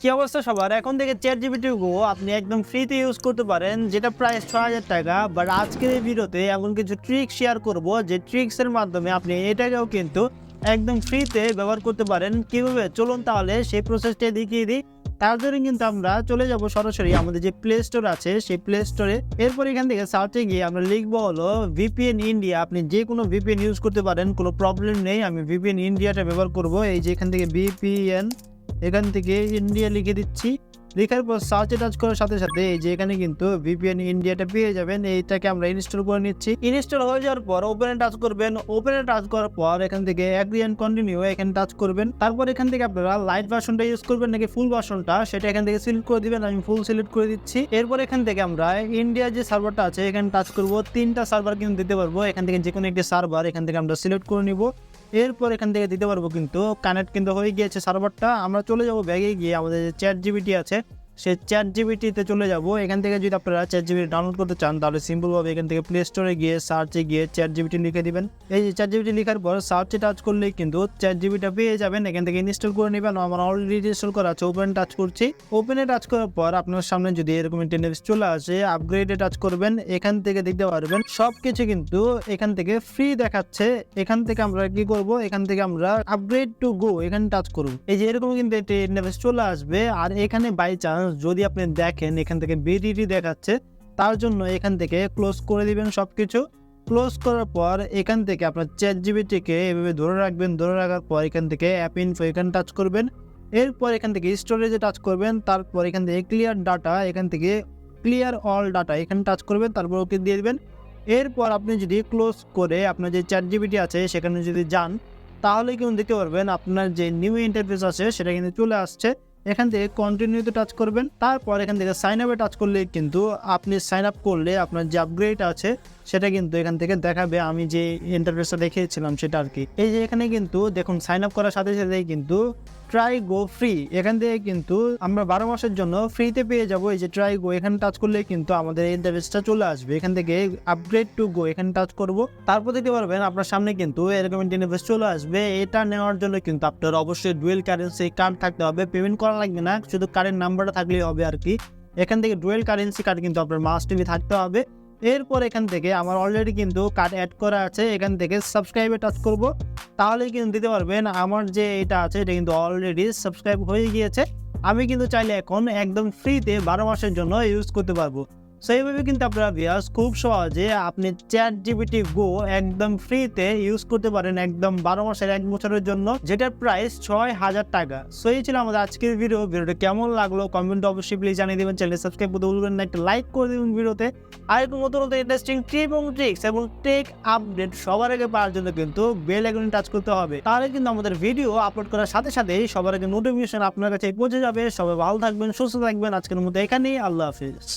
কি অবস্থা সবার? এখন থেকে চ্যাট জিবিটি গো আপনি একদম ফ্রিতে ইউজ করতে পারেন, যেটা প্রায় ছ হাজার টাকা। বাট আজকের এই ভিডিওতে এমন কিছু ট্রিক শেয়ার করব, যে ট্রিক্সের মাধ্যমে আপনি এটাকেও কিন্তু একদম ফ্রিতে ব্যবহার করতে পারেন। কীভাবে? চলুন তাহলে সেই প্রসেসটা দেখিয়ে দিই। তার জন্য কিন্তু আমরা চলে যাব সরাসরি আমাদের যে প্লে স্টোর আছে, সেই প্লে স্টোরে এরপর এখান থেকে সার্চে গিয়ে আমরা লিখব হলো ভিপিএন ইন্ডিয়া আপনি যে কোনো ভিপিএন ইউজ করতে পারেন, কোনো প্রবলেম নেই। আমি ভিপিএন ইন্ডিয়াটা ব্যবহার করব। এই যে এখান থেকে ভিপিএন এখান থেকে ইন্ডিয়া লিখে দিচ্ছি। লেখার পর সার্চে টাচ করার সাথে সাথে এই যে এখানে কিন্তু ভিপিএন ইন্ডিয়াটা পেয়ে যাবেন। এইটাকে আমরা ইনস্টল করে নিচ্ছি। ইনস্টল হয়ে যাওয়ার পর ওপেনে টাচ করবেন। ওপেনে টাচ করার পর এখান থেকে অ্যাগ্রি অ্যান্ড কন্টিনিউ এখানে টাচ করবেন। তারপর এখান থেকে আপনারা লাইট ভার্সনটা ইউজ করবেন নাকি ফুল ভার্সনটা সেটা এখান থেকে সিলেক্ট করে দিবেন। আমি ফুল সিলেক্ট করে দিচ্ছি। এরপর এখান থেকে আমরা ইন্ডিয়ার যে সার্ভারটা আছে, এখানে টাচ করব। তিনটা সার্ভার কিন্তু দিতে পারব। এখান থেকে যে কোনো একটি সার্ভার এখান থেকে আমরা সিলেক্ট করে নিব। এরপর এখান থেকে দিতে পারব কিন্তু কানেক্ট কিন্তু হয়ে গিয়েছে সার্ভারটা আমরা চলে যাব ব্যাগে গিয়ে আমাদের যে চ্যাট জিবিটি আছে সেই চ্যাট জিবিটিতে চলে যাব। এখান থেকে যদি আপনারা চ্যাট জিবিটি ডাউনলোড করতে চান, তাহলে সিম্পলভাবে এখান থেকে প্লে স্টোরে গিয়ে সার্চে গিয়ে চ্যাট জিবিটি লিখে দিবেন। এই যে চ্যাট জিবিটি লেখার পর সার্চে টাচ করলেই কিন্তু চ্যাট জিবিটা পেয়ে যাবেন। এখান থেকে ইনস্টল করে নেবেন। আমার অলরেডি ইনস্টল করা আছে ওপেন টাচ করছি। ওপেনে টাচ করার পর আপনার সামনে যদি এরকম ইন্টারনেট চলে আসে আপগ্রেডে টাচ করবেন। এখান থেকে দেখতে পারবেন সব কিছু কিন্তু এখান থেকে ফ্রি দেখাচ্ছে। এখান থেকে আমরা কি করব? এখান থেকে আমরা আপগ্রেড টু গো এখানে টাচ করব। এই যে এরকম কিন্তু ইন্টারফেস চলে আসবে। আর এখানে বাই চান্স যদি আপনি দেখেন এখান থেকে বিডিটি দেখাচ্ছে, তার জন্য এখান থেকে ক্লোজ করে দিবেন সব কিছু ক্লোজ করার পর এখান থেকে আপনার চ্যাট জিবিটিকে এভাবে ধরে রাখবেন, ধরে রাখার পর এখান থেকে অ্যাপ ইনফো এখানে টাচ করবেন। এরপর এখান থেকে স্টোরেজে টাচ করবেন, তারপর এখান থেকে ক্লিয়ার ডাটা এখান থেকে ক্লিয়ার অল ডাটা এখানে টাচ করবেন, তারপর ওকে দিয়ে দেবেন। এরপর আপনি যদি ক্লোজ করে আপনার যে চ্যাট জিবিটি আছে, সেখানে যদি যান, তাহলে কিন্তু দেখতে পারবেন আপনার যে নিউ ইন্টারফেস আছে, সেটা কিন্তু চলে আসছে। এখান থেকে কন্টিনিউতে টাচ করবেন। তারপর এখান থেকে সাইন আপে টাচ করলে কিন্তু আপনি সাইন আপ করলে আপনার যে আপগ্রেড আছে, সেটা কিন্তু এখান থেকে দেখাবে। আমি যে ইন্টারফেসটা দেখিয়েছিলাম সেটা আর কি। এই যে এখানে কিন্তু দেখুন সাইন আপ করার সাথে সাথেই কিন্তু ট্রাই গো ফ্রি এখান থেকে কিন্তু আমরা বারো মাসের জন্য ফ্রিতে পেয়ে যাব। এই যে ট্রাই গো এখানে টাচ করলে কিন্তু আমাদের এই ইন্টারফেসটা চলে আসবে। এখান থেকে আপগ্রেড টু গো এখানে টাচ করব। তারপর দেখতে পারবেন আপনার সামনে কিন্তু এরকম ইন্টারফেস চলে আসবে। এটা নেওয়ার জন্য কিন্তু আপনার অবশ্যই ডুয়েল কারেন্সি কার্ড থাকতে হবে। পেমেন্ট করা লাগবে না, শুধু কারেন্ট নাম্বারটা থাকলেই হবে আর কি। এখান থেকে ডুয়েল কারেন্সি কার্ড কিন্তু আপনার মাস্ট টিভি থাকতে হবে। এরপর এখান থেকে আমার অলরেডি কিন্তু কার্ড অ্যাড করা আছে। এখান থেকে সাবস্ক্রাইবে টাচ করব। তাহলে কিন্তু দিতে পারবেন। আমার যে এটা আছে, এটা কিন্তু অলরেডি সাবস্ক্রাইব হয়ে গিয়েছে। আমি কিন্তু চাইলে এখন একদম ফ্রিতে বারো মাসের জন্য ইউজ করতে পারব। So এইভাবে কিন্তু আপনারা ভিয়াস খুব সহজে আপনি চ্যাট জিবিটি গো একদম ফ্রিতে ইউজ করতে পারেন একদম বারো মাসের এক বছরের জন্য, যেটার প্রাইস ছয় হাজার টাকা। সো এই ছিল আমাদের আজকের ভিডিও ভিডিওটা কেমন লাগল কমেন্ট অবশ্যই প্লিজ জানিয়ে দেবেন। চ্যানেল সাবস্ক্রাইব করতে ভুলবেন না, একটা লাইক করে দেবেন ভিডিওতে আর একটু নতুন নতুন ইন্টারেস্টিং টিপ এবং ট্রিক্স এবং টেক আপডেট সবার আগে পাওয়ার জন্য কিন্তু বেল আইকন টাচ করতে হবে। তাহলে কিন্তু আমাদের ভিডিও আপলোড করার সাথে সাথেই সবার আগে নোটিফিকেশন আপনার কাছে পৌঁছে যাবে। সবাই ভালো থাকবেন, সুস্থ থাকবেন। আজকের মতো এখানেই। আল্লাহ হাফিজ।